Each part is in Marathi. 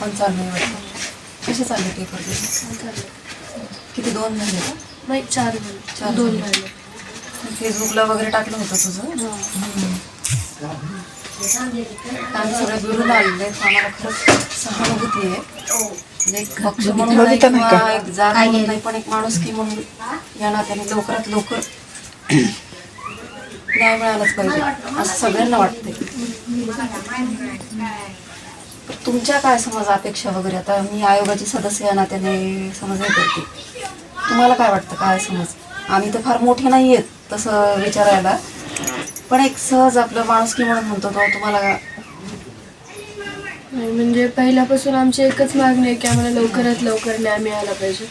पण चालू आहे वाटतं कसे चालले पेपर तुझे किती दोन झाले का? नाही चार चार दोन झाले. फेसबुकला वगैरे टाकलं होतं तुझं? आम्ही सगळे आलेले आम्हाला खरंच सहानुभूती आहे. म्हणजे एक पक्ष म्हणून एक जात म्हणून नाही पण एक माणूस की म्हणून या नात्याने लवकरात लवकर न्याय मिळालाच पाहिजे. असं सगळ्यांना वाटते तुमच्या काय समज अपेक्षा वगैरे? आता मी आयोगाची सदस्य या नात्याने समज हे करते तुम्हाला काय वाटतं? काय समज? आम्ही तर फार मोठे नाही आहेत तसं विचारायला. पण एक सहज आपलं माणुसकी म्हणून म्हणतो तो तुम्हाला म्हणजे पहिल्यापासून आमची एकच मागणी आहे की आम्हाला लवकरात लवकर न्याय मिळाला पाहिजे.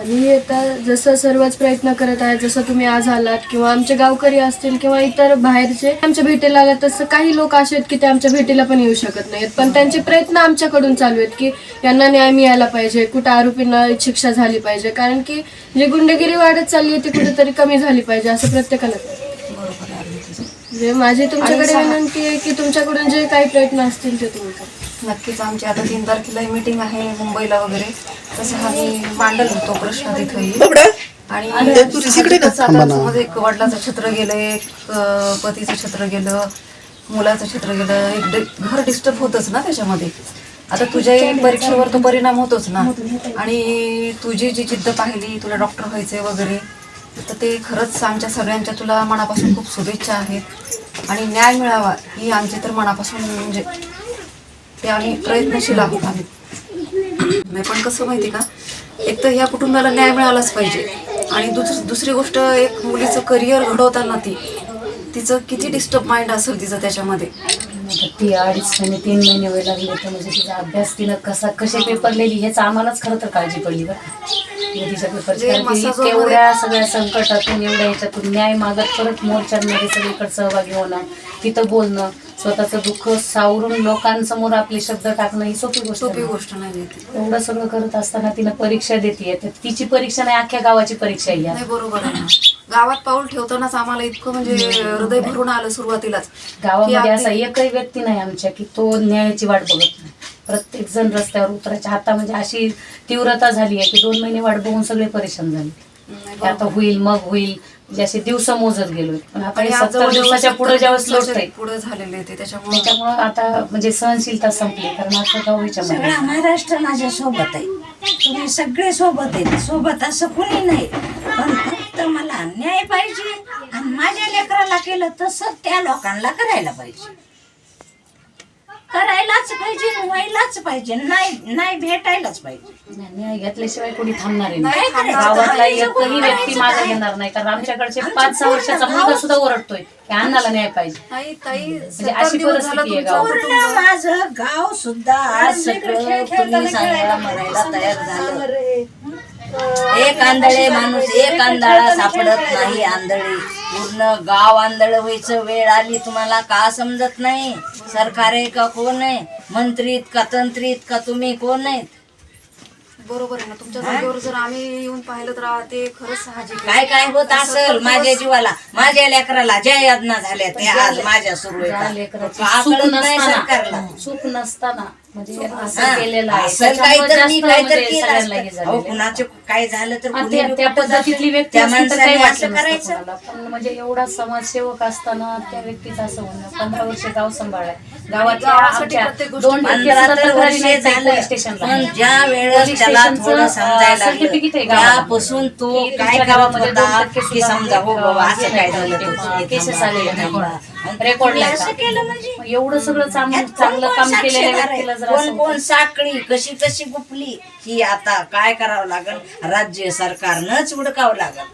आणि आता जसं सर्वच प्रयत्न करत आहेत जसं तुम्ही आज आलात किंवा आमचे गावकरी असतील किंवा इतर बाहेरचे आमच्या भेटीला आलात तसं काही लोक असे आहेत की ते आमच्या भेटीला पण येऊ शकत नाहीत. पण त्यांचे प्रयत्न आमच्याकडून चालू आहेत की यांना न्याय मिळाला पाहिजे कुठं आरोपींना शिक्षा झाली पाहिजे. कारण की जी गुंडगिरी वाढत चालली आहे ती कुठेतरी कमी झाली पाहिजे असं प्रत्येकाला आहे. म्हणजे माझी तुमच्याकडे विनंती आहे की तुमच्याकडून जे काही प्रयत्न असतील ते तुम्ही करा. नक्कीच आमची आता तीन तारखेला मीटिंग आहे मुंबईला वगैरे. तसं आम्ही मांडल होतो प्रश्न तिथंही आणि समज एक वडिलाचं छत्र गेलं एक पतीचं छत्र गेलं मुलाचं छत्र गेलं. एक घर डिस्टर्ब होतच ना त्याच्यामध्ये. आता तुझ्याही परीक्षेवर तो परिणाम होतोच ना. आणि तुझी जी जिद्द पाहिली तुला डॉक्टर व्हायचे वगैरे तर ते खरंच आमच्या सगळ्यांच्या तुला मनापासून खूप शुभेच्छा आहेत. आणि न्याय मिळावा ही आमची तर मनापासून म्हणजे ते आम्ही प्रयत्नशील आहोत आम्ही. नाही पण कसं माहिती का? एक तर ह्या कुटुंबाला न्याय मिळालाच पाहिजे. आणि दुस दुसरी गोष्ट एक मुलीचं करिअर घडवताना ती तिचं किती डिस्टर्ब माइंड असेल तिचं त्याच्यामध्ये. ती अडीच महिने तीन महिने वेळ लागले तर म्हणजे तिचा अभ्यास तिनं कसा कसे पेपर लिहिली ह्याच आम्हालाच खरं तर काळजी पडली बरं का. तिने तिच्या पेपर मसाजोमध्ये- तेवढ्या सगळ्या संकटातून एवढ्या ह्याच्यातून न्याय मागत परत मोर्चांमध्ये सगळीकडे सहभागी होणं तिथं बोलणं स्वतःचं दुःख सावरून लोकांसमोर आपले शब्द टाकणं ही सोपी गोष्ट सोपी. गोष्ट नाही एवढं सगळं करत असताना तिनं परीक्षा देते तिची परीक्षा नाही अख्ख्या गावाची परीक्षा आहे नाही बरोबर आहे ना. गावात पाऊल ठेवतानाच आम्हाला इतकं म्हणजे हृदय भरून आलं सुरुवातीलाच. गावामध्ये असा एकही व्यक्ती नाही आमच्या की तो न्यायाची वाट बघत नाही. प्रत्येक जण रस्त्यावर उतरायच्या हाता म्हणजे अशी तीव्रता झाली आहे की दोन महिने वाट बघून सगळे परेशान झाले. आता होईल मग होईल. म्हणजे असे दिवस मोजत गेलोय पण आता आज सत्तर दिवसाच्या पुढे ज्यावेळेस लोटतंय पुढे झालेले ते त्याच्यामुळे त्याच्यामुळं आता म्हणजे सहनशीलता संपली. कारण आता गावीच्या सगळा महाराष्ट्र माझ्या सोबत आहे. तुम्ही सगळे सोबत आहेत. सोबत असं कुणी नाही. पण फक्त मला न्याय पाहिजे आणि माझ्या लेकराला केलं तसं त्या लोकांना करायला पाहिजे. करायलाच पाहिजे व्हायलाच पाहिजे. नाही नाही भेटायलाच पाहिजे. न्याय घेतल्याशिवाय कोणी थांबणार आहे नाही नाही थांबणार. गावातला करायचं, एकही व्यक्ती मागे? घेणार नाही कारण आमच्याकडचे आमचं पाच सहा वर्षाचा मुलगा सुद्धा ओरडतोय की अन्नाला न्याय पाहिजे. ताई ताई म्हणजे सत्तर अशी दिवस परिस्थिती झालं आहे तुमचं गावात. पूर्ण माझं गाव सुद्धा आज सगळं तुम्ही सांगा म्हणायला तयार झालं. एक आंधळे माणूस एक आंधळा सापडत नाही आंधळी. पूर्ण गाव आंधळ व्हायचं वेळ आली तुम्हाला का समजत नाही? सरकार आहे का कोण आहे? मंत्रीत का तंत्रीत का तुम्ही कोण आहेत? बरोबर आहे ना. तुमच्या जागेवर जर आम्ही येऊन पाहिलं तर ते खरंच साहजिक आहे. काय काय होत असेल माझ्या जीवाला? माझ्या लेकराला ज्या यातना झाल्या त्या आज माझ्या सुरू आहेत. नाही सरकारला. नसताना चूक नसताना. म्हणजे असं केलेलं आहे असं त्याच्यामुळे काहीतरी मी जास्त काहीतरी म्हणजे केलं सगळ्यांना हे असतं. अहो, झालेलं आहे. कुणाचे काय झालं तर आणि कुणी त्या- बी त्या कुठं पद्धतीतली जातं. व्यक्ती त्या असती तर माणसाने काही वाटलं असं नसतं करायचं कोणाला. पण म्हणजे एवढा समाजसेवक असताना त्या व्यक्तीचं असं होणं पंधरा वर्ष गाव सांभाळाय गावातल्या गावासाठी आमच्या प्रत्येक गोष्ट दोन टक्के पंधरा सुद्धा तर तक्रारी वर्षे नाहीत ताई झालं पोलीस स्टेशनला पण ज्या वेळेस पोलीस त्याला स्टेशनचं, थोडं अं, समजायला सर्टिफिकेट आहे लागलं गावाला. त्यापासून तो की काय तुमच्या करत गावामध्ये दोन होता टक्के की सुद्धा समजा हो बाबा असं हे काय झालं का, तर तुम्ही केसेस थांबा. रेकॉर्ड असं? केलं म्हणजे? एवढं सगळं चांगलं कोण काम? व्यक्तीला जर कोण असं कोण साखळी? कशी कशी गुपली? ही आता काय करावं लागल? राज्य सरकारनंच उडकावं लागल.